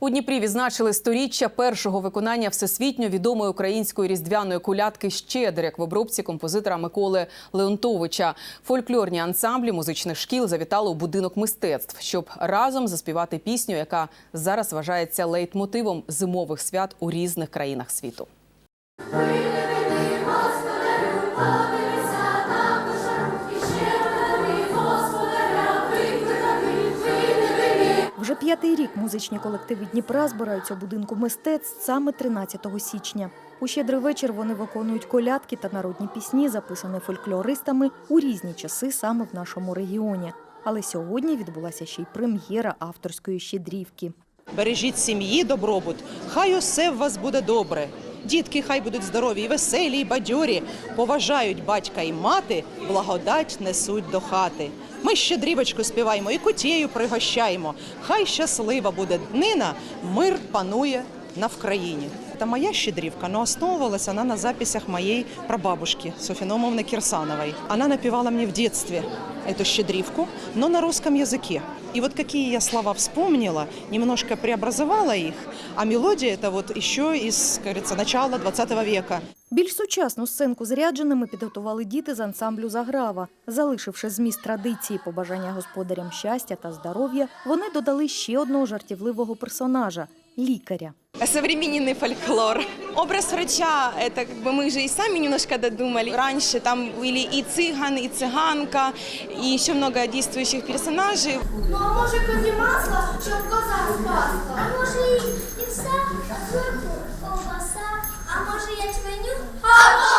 У Дніпрі відзначили сторіччя першого виконання всесвітньо відомої української різдвяної кулятки «Щедрик» в обробці композитора Миколи Леонтовича. Фольклорні ансамблі музичних шкіл завітали у будинок мистецтв, щоб разом заспівати пісню, яка зараз вважається лейтмотивом зимових свят у різних країнах світу. П'ятий рік музичні колективи Дніпра збираються у будинку мистецтв саме 13 січня. У щедрий вечір вони виконують колядки та народні пісні, записані фольклористами у різні часи саме в нашому регіоні. Але сьогодні відбулася ще й прем'єра авторської щедрівки. Бережіть сім'ї, добробут. Хай усе в вас буде добре. Дітки хай будуть здорові, і веселі, бадьорі. Поважають батька і мати, благодать несуть до хати. Ми щедрівочку співаємо і кутєю пригощаємо. Хай щаслива буде днина, мир панує на Вкраїні. Та моя щедрівка, но основывалась она на записях моей прабабушки Софиномовны Кирсановой. Она напевала мне в детстве эту щедривку, но на русском языке. И вот какие я слова вспомнила, немножко преобразовала их, а мелодия это вот еще из, как говорится, начала 20 века. Більш сучасну сценку зарядженими підготували діти з ансамблю Заграва. Залишивши зміст традиції побажання господарям щастя та здоров'я, вони додали ще одного жартівливого персонажа лікаря. современный фольклор. Образ врача, это как бы мы же и сами немножко додумали. Раньше там были и цыган, и цыганка, и еще много действующих персонажей. Ну, а може коні масла, щоб коза спасла? А може і, і все, а зверху ковбаса? А може ячменю? Або грошей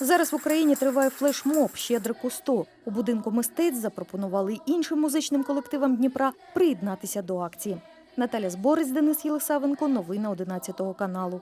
Зараз в Україні триває флешмоб «Щедрику 100». У будинку мистецтв запропонували й іншим музичним колективам Дніпра приєднатися до акції. Наталя Зборець, Денис Єлисавенко. Новини 11 каналу.